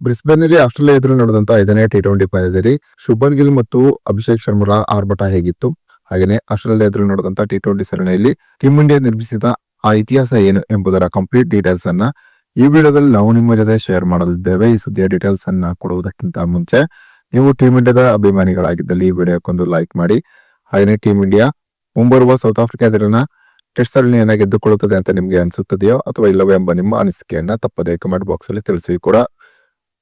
ಬ್ರಿಸ್ಬೇನ್ನಲ್ಲಿ Australia ಎದುರು ನಡೆದಂತ ಐದನೇ ಟಿ ಟ್ವೆಂಟಿ ಪಂದ್ಯದಲ್ಲಿ ಶುಭನ್ ಗಿಲ್ ಮತ್ತು ಅಭಿಷೇಕ್ ಶರ್ಮರ ಆರ್ಭಟ ಹೇಗಿತ್ತು? ಹಾಗೆಯೇ ಆಸ್ಟ್ರೇಲಿಯಾ ಎದುರು ನಡೆದಂತ ಟಿ ಟ್ವೆಂಟಿ ಸರಣಿಯಲ್ಲಿ ಟೀಮ್ ಇಂಡಿಯಾ ನಿರ್ಮಿಸಿದ ಆ ಇತಿಹಾಸ ಏನು ಎಂಬುದರ ಕಂಪ್ಲೀಟ್ ಡೀಟೇಲ್ಸ್ ಅನ್ನ ಈ ವಿಡಿಯೋದಲ್ಲಿ ನಾವು ನಿಮ್ಮ ಜೊತೆ ಶೇರ್ ಮಾಡಲಿದ್ದೇವೆ. ಈ ಸುದ್ದಿಯ ಡೀಟೇಲ್ಸ್ ಅನ್ನ ಕೊಡುವುದಕ್ಕಿಂತ ಮುಂಚೆ ನೀವು ಟೀಮ್ ಇಂಡಿಯಾದ ಅಭಿಮಾನಿಗಳಾಗಿದ್ದಲ್ಲಿ ಈ ವಿಡಿಯೋಕ್ಕೊಂದು ಲೈಕ್ ಮಾಡಿ. ಹಾಗೆಯೇ ಟೀಮ್ ಇಂಡಿಯಾ ಮುಂಬರುವ ಸೌತ್ ಆಫ್ರಿಕಾ ಎದುರಿನ ಟೆಸ್ಟ್ ಸರಣಿಯನ್ನ ಗೆದ್ದುಕೊಳ್ಳುತ್ತದೆ ಅಂತ ನಿಮಗೆ ಅನಿಸುತ್ತದೆಯೋ ಅಥವಾ ಇಲ್ಲವೋ ಎಂಬ ನಿಮ್ಮ ಅನಿಸಿಕೆಯನ್ನ ತಪ್ಪದೇ ಕಮೆಂಟ್ ಬಾಕ್ಸ್ ಅಲ್ಲಿ ತಿಳಿಸಿ ಕೂಡ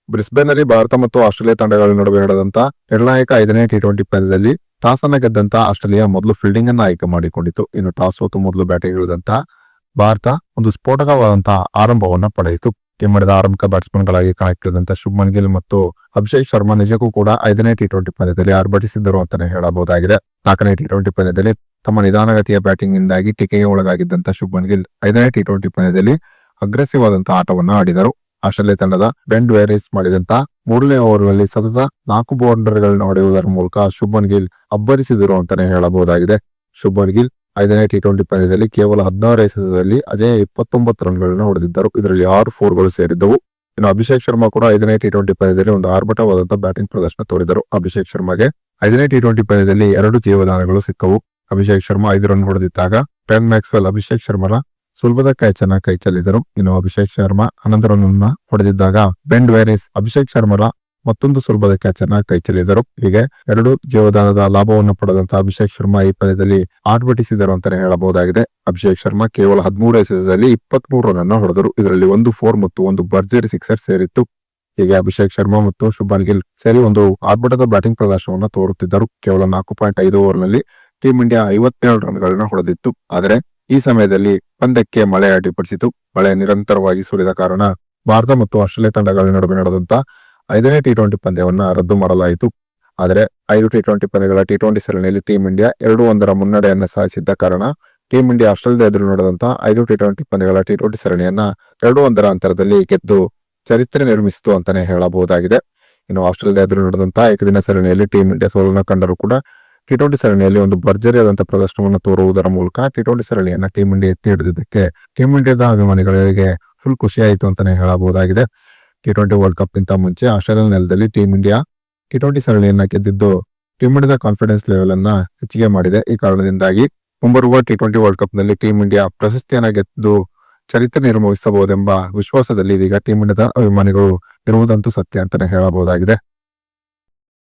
ಬ್ರಿಸ್ಬೇನ್ನಲ್ಲಿ ಭಾರತ ಮತ್ತು ಆಸ್ಟ್ರೇಲಿಯಾ ತಂಡಗಳ ನಡುವೆ ನಡೆದಂತ ನಿರ್ಣಾಯಕ ಐದನೇ ಟಿ ಟ್ವೆಂಟಿ ಪಂದ್ಯದಲ್ಲಿ ಟಾಸ್ ಅನ್ನ ಗೆದ್ದಂತ ಆಸ್ಟ್ರೇಲಿಯಾ ಮೊದಲು ಫೀಲ್ಡಿಂಗ್ ಅನ್ನ ಆಯ್ಕೆ ಮಾಡಿಕೊಂಡಿತು. ಇನ್ನು ಟಾಸ್ ಹೊತ್ತು ಮೊದಲು ಬ್ಯಾಟಿಂಗ್ ಇಳಿದಂತ ಭಾರತ ಒಂದು ಸ್ಫೋಟಕವಾದಂತಹ ಆರಂಭವನ್ನು ಪಡೆಯಿತು. ಮಾಡಿದ ಆರಂಭಿಕ ಬ್ಯಾಟ್ಸ್ಮನ್ ಗಳಾಗಿ ಕಣಕ್ಕಿಳಿದಂತ ಶುಭ್ಮನ್ ಗಿಲ್ ಮತ್ತು ಅಭಿಷೇಕ್ ಶರ್ಮಾ ನಿಜಕ್ಕೂ ಕೂಡ ಐದನೇ ಟಿ ಟ್ವೆಂಟಿ ಪಂದ್ಯದಲ್ಲಿ ಆರ್ಭಟಿಸಿದ್ದರು ಅಂತಾನೆ ಹೇಳಬಹುದಾಗಿದೆ. ನಾಲ್ಕನೇ ಟಿ ಟ್ವೆಂಟಿ ಪಂದ್ಯದಲ್ಲಿ ತಮ್ಮ ನಿಧಾನಗತಿಯ ಬ್ಯಾಟಿಂಗ್ ಇಂದಾಗಿ ಟೀಕೆಗೆ ಒಳಗಾಗಿದ್ದಂತ ಶುಭ್ಮನ್ ಗಿಲ್ ಐದನೇ ಟಿ ಟ್ವೆಂಟಿ ಪಂದ್ಯದಲ್ಲಿ ಅಗ್ರೆಸಿವ್ ಆದಂತಹ ಆಟವನ್ನ ಆಡಿದರು. ಆಸ್ಟ್ರೇಲಿಯಾ ತಂಡದ ಬೆಂಡ್ ವೇರಿಸ್ ಮಾಡಿದಂತ ಮೂರನೇ ಓವರ್ನಲ್ಲಿ ಸತತ ನಾಲ್ಕು ಬೌಂಡರಿಗಳನ್ನು ಹೊಡೆಯುವುದರ ಮೂಲಕ ಶುಭನ್ ಗಿಲ್ ಅಬ್ಬರಿಸಿದರು ಅಂತಾನೆ ಹೇಳಬಹುದಾಗಿದೆ. ಶುಭನ್ ಗಿಲ್ ಐದನೇ ಟಿ ಟ್ವೆಂಟಿ ಪಂದ್ಯದಲ್ಲಿ ಕೇವಲ ಹದಿನಾರು ಎಸೆತದಲ್ಲಿ ಅದೇ ಇಪ್ಪತ್ತೊಂಬತ್ತು ರನ್ಗಳನ್ನು ಹೊಡೆದಿದ್ದರು. ಇದರಲ್ಲಿ ಆರು ಫೋರ್ಗಳು ಸೇರಿದ್ದವು. ಇನ್ನು ಅಭಿಷೇಕ್ ಶರ್ಮಾ ಕೂಡ ಐದನೇ ಟಿ ಟ್ವೆಂಟಿ ಪಂದ್ಯದಲ್ಲಿ ಒಂದು ಆರ್ಭಟವಾದಂತ ಬ್ಯಾಟಿಂಗ್ ಪ್ರದರ್ಶನ ತೋರಿದರು. ಅಭಿಷೇಕ್ ಶರ್ಮಾಗೆ ಐದನೇ ಟಿ ಟ್ವೆಂಟಿ ಪಂದ್ಯದಲ್ಲಿ ಎರಡು ಜೀವದಾನಗಳು ಸಿಕ್ಕವು. ಅಭಿಷೇಕ್ ಶರ್ಮಾ ಐದು ರನ್ ಹೊಡೆದಿದ್ದಾಗ ಪೆನ್ ಮ್ಯಾಕ್ಸ್ವೆಲ್ ಅಭಿಷೇಕ್ ಶರ್ಮರ ಸುಲಭದ ಕ್ಯಾಚನ್ನ ಕೈ ಚೆಲ್ಲಿದರು ಇನ್ನು ಅಭಿಷೇಕ್ ಶರ್ಮಾ ಅನಂತರನನ್ನ ಹೊಡೆದಿದ್ದಾಗ ಬೆಂಡ್ ವೈರಿಸ್ ಅಭಿಷೇಕ್ ಶರ್ಮರ ಮತ್ತೊಂದು ಸುಲಭದ ಕ್ಯಾಚ್ ಅನ್ನ ಕೈ ಚೆಲ್ಲಿದರು ಹೀಗೆ ಎರಡು ಜೀವದಾನದ ಲಾಭವನ್ನು ಪಡೆದಂತಹ ಅಭಿಷೇಕ್ ಶರ್ಮಾ ಈ ಪಂದ್ಯದಲ್ಲಿ ಆರ್ಭಟಿಸಿದರು ಅಂತಾನೆ ಹೇಳಬಹುದಾಗಿದೆ. ಅಭಿಷೇಕ್ ಶರ್ಮಾ ಕೇವಲ ಹದಿಮೂರು ಎಸೆತದಲ್ಲಿ ಇಪ್ಪತ್ಮೂರು ರನ್ ಅನ್ನು ಹೊಡೆದರು. ಇದರಲ್ಲಿ ಒಂದು ಫೋರ್ ಮತ್ತು ಒಂದು ಭರ್ಜರಿ ಸಿಕ್ಸರ್ ಸೇರಿತ್ತು. ಹೀಗೆ ಅಭಿಷೇಕ್ ಶರ್ಮಾ ಮತ್ತು ಶುಭಾನ್ ಗಿಲ್ ಸೇರಿ ಒಂದು ಆರ್ಭಟದ ಬ್ಯಾಟಿಂಗ್ ಪ್ರದರ್ಶನವನ್ನು ತೋರುತ್ತಿದ್ದರು. ಕೇವಲ ನಾಲ್ಕು ಪಾಯಿಂಟ್ ಐದು ಓವರ್ನಲ್ಲಿ ಟೀಂ ಇಂಡಿಯಾ ಐವತ್ತೇಳು ರನ್ಗಳನ್ನ ಹೊಡೆದಿತ್ತು. ಆದರೆ ಈ ಸಮಯದಲ್ಲಿ ಪಂದ್ಯಕ್ಕೆ ಮಳೆ ಅಡ್ಡಿಪಡಿಸಿತು. ಮಳೆ ನಿರಂತರವಾಗಿ ಸುರಿದ ಕಾರಣ ಭಾರತ ಮತ್ತು ಆಸ್ಟ್ರೇಲಿಯಾ ತಂಡಗಳ ನಡುವೆ ನಡೆದಂತ ಐದನೇ ಟಿ ಟ್ವೆಂಟಿ ಪಂದ್ಯವನ್ನ ರದ್ದು ಮಾಡಲಾಯಿತು. ಆದರೆ ಐದು ಟಿ ಟ್ವೆಂಟಿ ಪಂದ್ಯಗಳ ಟಿ ಟ್ವೆಂಟಿ ಸರಣಿಯಲ್ಲಿ ಟೀಂ ಇಂಡಿಯಾ ಎರಡು ಒಂದರ ಮುನ್ನಡೆಯನ್ನು ಸಾಧಿಸಿದ್ದ ಕಾರಣ ಟೀಂ ಇಂಡಿಯಾ ಆಸ್ಟ್ರೇಲಿಯಾ ಎದುರು ನಡೆದಂತ ಐದು ಟಿ ಟ್ವೆಂಟಿ ಪಂದ್ಯಗಳ ಟಿ ಟ್ವೆಂಟಿ ಸರಣಿಯನ್ನ ಎರಡು ಒಂದರ ಅಂತರದಲ್ಲಿ ಗೆದ್ದು ಚರಿತ್ರೆ ನಿರ್ಮಿಸಿತು ಅಂತಾನೆ ಹೇಳಬಹುದಾಗಿದೆ. ಇನ್ನು ಆಸ್ಟ್ರೇಲಿಯಾ ಎದುರು ನಡೆದಂತ ಏಕದಿನ ಸರಣಿಯಲ್ಲಿ ಟೀಂ ಇಂಡಿಯಾ ಸೋಲನ್ನು ಕಂಡರೂ ಕೂಡ ಟಿ ಟ್ವೆಂಟಿ ಸರಣಿಯಲ್ಲಿ ಒಂದು ಭರ್ಜರಿಯಾದಂಥ ಪ್ರದರ್ಶನವನ್ನು ತೋರುವುದರ ಮೂಲಕ ಟಿ ಟ್ವೆಂಟಿ ಸರಣಿಯನ್ನ ಟೀಮ್ ಇಂಡಿಯಾ ಎತ್ತಿ ಹಿಡಿದಿದ್ದಕ್ಕೆ ಟೀಮ್ ಇಂಡಿಯಾದ ಅಭಿಮಾನಿಗಳಿಗೆ ಫುಲ್ ಖುಷಿಯಾಯಿತು ಅಂತಾನೆ ಹೇಳಬಹುದಾಗಿದೆ. ಟಿ ಟ್ವೆಂಟಿ ವರ್ಲ್ಡ್ ಕಪ್ ಗಿಂತ ಮುಂಚೆ ಆಸ್ಟ್ರೇಲಿಯಾ ನೆಲದಲ್ಲಿ ಟೀಮ್ ಇಂಡಿಯಾ ಟಿ ಟ್ವೆಂಟಿ ಸರಣಿಯನ್ನ ಗೆದ್ದಿದ್ದು ಟೀಮ್ ಇಂಡಿಯಾದ ಕಾನ್ಫಿಡೆನ್ಸ್ ಲೆವೆಲ್ ಅನ್ನ ಹೆಚ್ಚಿಗೆ ಮಾಡಿದೆ. ಈ ಕಾರಣದಿಂದಾಗಿ ಮುಂಬರುವ ಟಿ ಟ್ವೆಂಟಿ ವರ್ಲ್ಡ್ ಕಪ್ನಲ್ಲಿ ಟೀಮ್ ಇಂಡಿಯಾ ಪ್ರಶಸ್ತಿಯನ್ನ ಗೆದ್ದು ಚರಿತ್ರೆ ನಿರ್ಮಿಸಬಹುದೆಂಬ ವಿಶ್ವಾಸದಲ್ಲಿ ಇದೀಗ ಟೀಮ್ ಇಂಡಿಯಾದ ಅಭಿಮಾನಿಗಳು ಇರುವುದಂತೂ ಸತ್ಯ ಅಂತಾನೆ ಹೇಳಬಹುದಾಗಿದೆ.